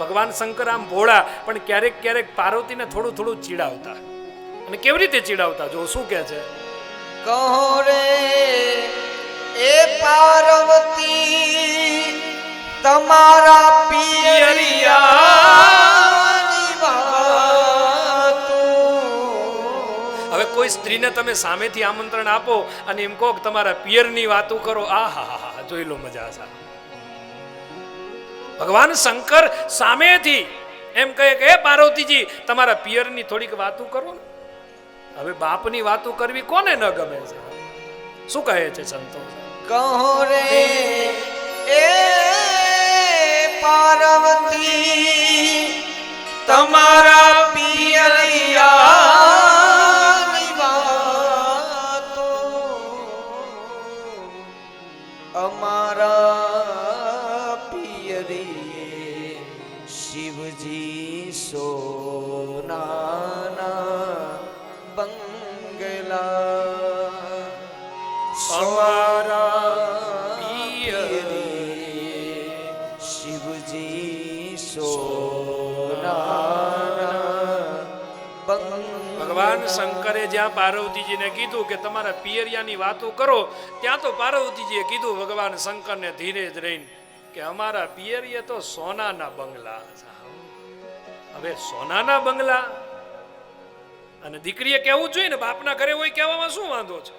ભગવાન શંકર આમ ભોળા પણ ક્યારેક ક્યારેક પાર્વતીને થોડું થોડું ચીડાવતા. અને કેવી રીતે ચીડાવતા જો શું કહે છે? કહો રે એ પાર્વતી તમારા હવે કોઈ સ્ત્રીને તમે સામેથી આમંત્રણ આપો અને એમ કહો તમારા પિયરની વાતો કરો. આ હા હા હા જોઈ લો મજા સા ભગવાન શંકર સામેથી એમ કહે કે, "હે પાર્વતીજી, તમારા પિયરની થોડીક વાતો કરો ને. હવે બાપની વાતો કરવી કોને ન ગમે છે? શું કહે છે સંતો? કહો રે, એ પાર્વતી, તમારા પિયરિયા વાતો. ભગવાન શંકરે જ્યાં પાર્વતીજીને કીધું કે તમારા પિયરિયાની વાતો કરો, ત્યાં તો પાર્વતીજીએ કીધું, ભગવાન શંકરને ધીરે જ રહીને કે અમારા પિયરીએ તો સોનાના બંગલા હવે સોનાના બંગલા? અને દીકરીએ કહેવું જોઈએ ને, બાપના ઘરે હોય કહેવામાં શું વાંધો છે?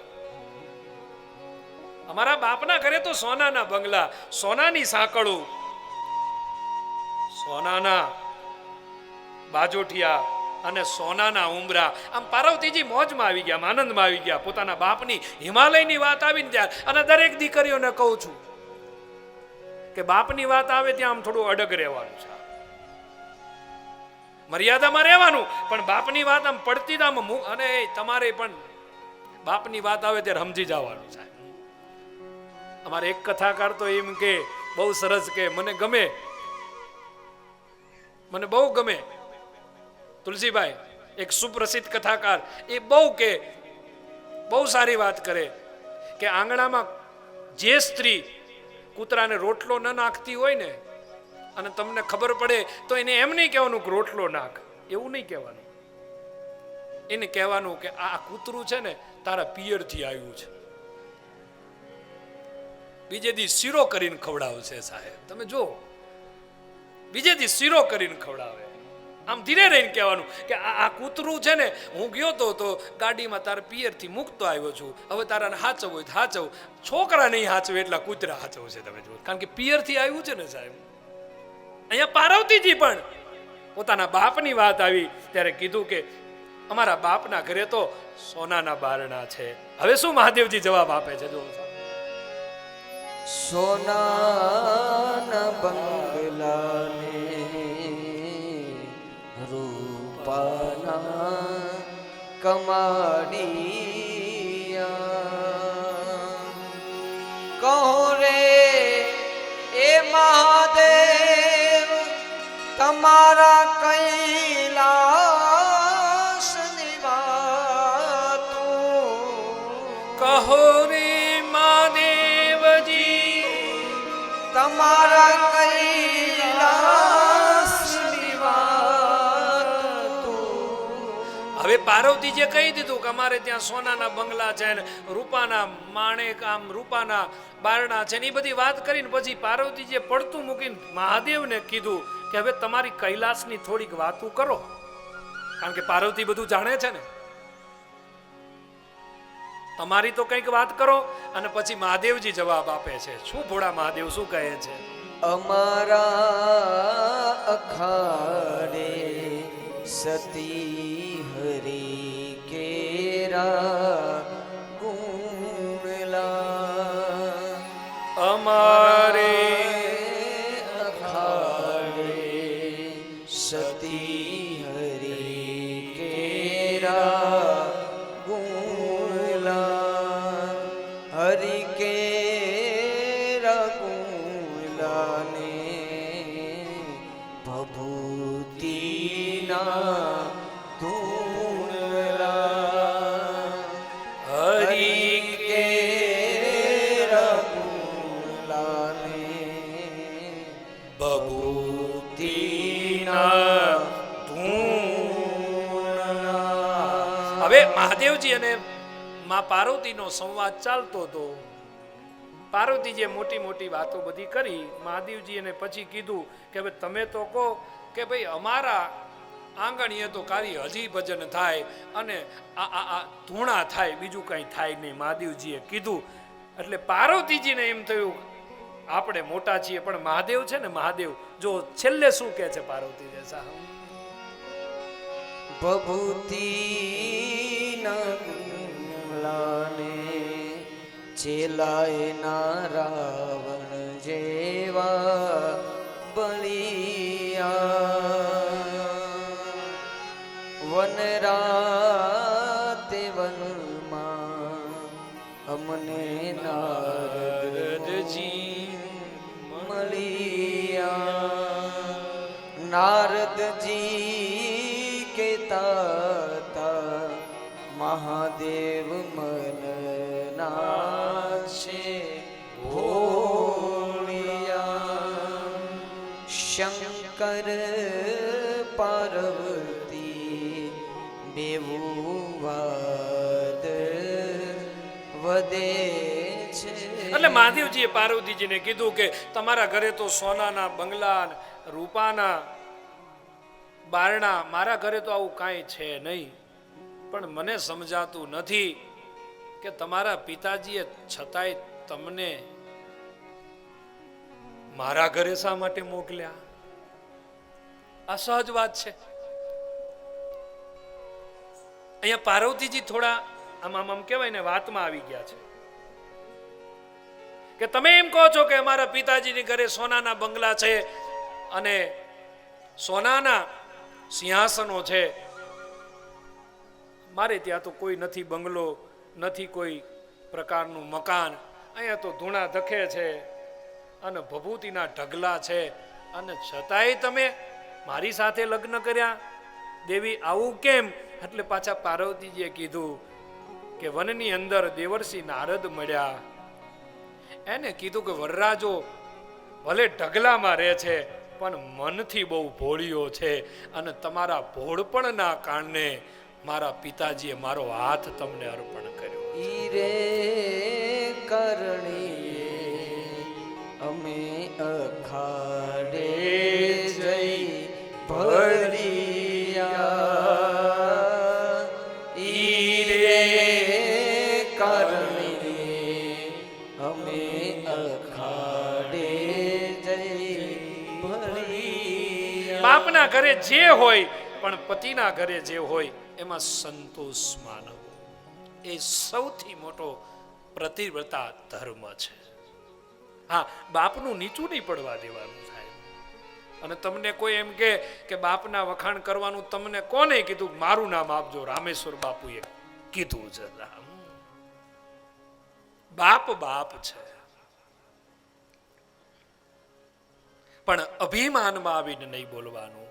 અમારા બાપના ઘરે તો સોનાના બંગલા, સોનાની સાંકળું, સોનાના બાજોઠિયા અને સોનાના ઉમરા. આમ પાર્વતીજી મોજમાં આવી ગયા આનંદમાં આવી ગયા. પોતાના બાપની હિમાલયની વાત આવીને ત્યાં, અને દરેક દીકરીઓને કહું છું કે બાપની વાત આવે ત્યાં આમ થોડું અડગ રહેવાનું છે. મર્યાદામાં રહેવાનું, પણ બાપની વાત આમ પડતી આમ અને તમારે પણ બાપની વાત આવે ત્યારે સમજી જવાનું છે. અમારે એક કથાકાર તો એમ કે, બહુ સરસ કે, મને ગમે. મને બહુ ગમે. તુલસીભાઈ એક સુપ્રસિદ્ધ કથાકાર, એ બહુ કે, બહુ સારી વાત કરે કે આંગણામાં જે સ્ત્રી કૂતરાને રોટલો ન નાખતી હોય ને, અને તમને ખબર પડે, તો એને એમ નહીં કહેવાનું કે રોટલો નાખ, એવું નહીં કહેવાનું. એને કહેવાનું કે આ કૂતરું છે ને, તારા પિયરથી આવ્યું છે. બીજે દી શીરો કરીને ખવડાવશે સાહેબ. તમે જો બીજે દી શીરો કરીને ખવડાવે. આમ ધીરે રહીને કહેવાનું કે આ કૂતરું છે ને, હું ગયો તો તો ગાડીમાં તારા પિયરથી મૂકતો આવ્યો છું. હવે તારાને હાચવ હોય તો હાચવ. છોકરા નહીં હાચવે એટલા કૂતરા હાચવશે તમે જુઓ. કારણ કે પિયરથી આવ્યું છે ને સાહેબ. અહીંયા પાર્વતીજી પણ પોતાના બાપની વાત આવી, ત્યારે કીધું કે અમારા બાપના ઘરે તો સોનાના બારણા છે. હવે શું મહાદેવજી જવાબ આપે છે? જો સોનાના રૂપાના કમાડિયા કહો રે એ મહાદેવ તમારા કૈલાસ હવે પાર્વતીજીએ કહી દીધું કે અમારે ત્યાં સોનાના બંગલા છે ને રૂપાના માણેક આમ રૂપાના બારણા છે ને એ બધી વાત કરીને પછી પાર્વતીજીએ પડતું મૂકીને મહાદેવને કીધું કે હવે તમારી કૈલાસની થોડીક વાતું કરો. કારણ કે પાર્વતી બધું જાણે છે ને. તમારી તો કંઈક વાત કરો અને પછી મહાદેવજી જવાબ આપે છે. શું ભોળા મહાદેવ, શું કહે છે? અમારા અખાડે સતી કેરા ગુણલા અમારે અખાડે સતી હરી કેરા ગુણલા હરિ કેરા ગુણલાને ભભૂતિના બબુ હવે મહાદેવજી અને મા પાર્વતીનો સંવાદ ચાલતો હતો. પાર્વતીજીએ મોટી મોટી વાતો બધી કરી, મહાદેવજી એને પછી કીધું કે ભાઈ તમે તો કહો કે ભાઈ અમારા આંગણીએ તો કાર્ય હજી ભજન થાય અને આ આ ધૂણા થાય, બીજું કંઈ થાય નહીં, મહાદેવજીએ કીધું. એટલે પાર્વતીજીને એમ થયું આપણે મોટા છીએ, પણ મહાદેવ છે ને મહાદેવ, જો છેલ્લે શું કહે છે પાર્વતી જૈસા ભભૂતિ ભભૂતિને છેલાય ના રાવણ જેવા મહાદેવ મન નાશે શંકર પાર્વતી બેવું વદે છે. એટલે મહાદેવજીએ પાર્વતીજીને કીધું કે તમારા ઘરે તો સોનાના બંગલા, રૂપાના બારણા, મારા ઘરે તો આવું કાંઈ છે નહીં. પણ મને સમજાતું નથી કે તમારા પિતાજીએ છતાંય તમને મારા ઘરે શા માટે મોકલ્યા? આ સહજ વાત છે. અહીંયા પાર્વતીજી થોડા આમ આમ આમ કહેવાય ને વાતમાં આવી ગયા છે. કે તમે એમ કહો છો કે અમારા પિતાજીની ઘરે સોનાના બંગલા છે અને સોનાના સિંહાસનો છે. મારે ત્યાં તો કોઈ નથી બંગલો, નથી કોઈ પ્રકારનું મકાન. અહીંયા તો ધૂણા ધખે છે અને ભભૂતિના ઢગલા છે. અને છતાંય તમે મારી સાથે લગ્ન કર્યા. દેવી, આવું કેમ? એટલે પાછા પાર્વતીજીએ કીધું કે વનની અંદર દેવર્ષિ નારદ મળ્યા. એને કીધું કે, વરરાજો, ભલે ઢગલામાં રહે છે, પણ મનથી બહુ ભોળિયો છે અને તમારા ભોળપણના કારણે મારા પિતાજીએ મારો હાથ તમને અર્પણ કર્યો. ઈરે કરણી અમે અખાડે જઈ ભળિયા. ઈરે કરણીએ અમે અખાડે જઈ ભળિયા. બાપના ઘરે જે હોય પણ પતિના ઘરે જે હોય એમાં સંતોષ માનવો. એ સૌથી મોટો પ્રતિવ્રતા ધર્મ છે. હા, બાપનું નીચું નહીં પડવા દેવાનું થાય. અને તમને કોઈ એમ કે કે બાપના વખાણ કરવાનું તમને કોને કીધું? મારું નામ આપજો, રામેશ્વર બાપુએ કીધું છે બાપ બાપ છે. પણ અભિમાનમાં આવીને નહીં બોલવાનું.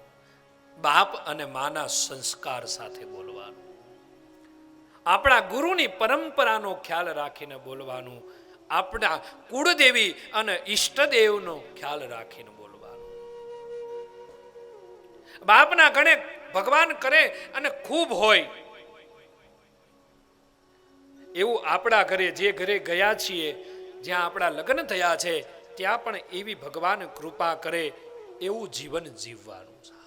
બાપ અને માના સંસ્કાર સાથે બોલવાનું. આપણા ગુરુની પરંપરાનો ખ્યાલ રાખીને બોલવાનું, આપણા કુળદેવી અને ઈષ્ટદેવનો ખ્યાલ રાખીને બોલવાનું. બાપના ગણે ભગવાન કરે અને ખૂબ હોય. એવું આપણા ઘરે જે ઘરે ગયા છીએ, જ્યાં આપણા લગ્ન થયા છે, ત્યાં પણ એવી ભગવાન કૃપા કરે એવું જીવન જીવવાનું છે.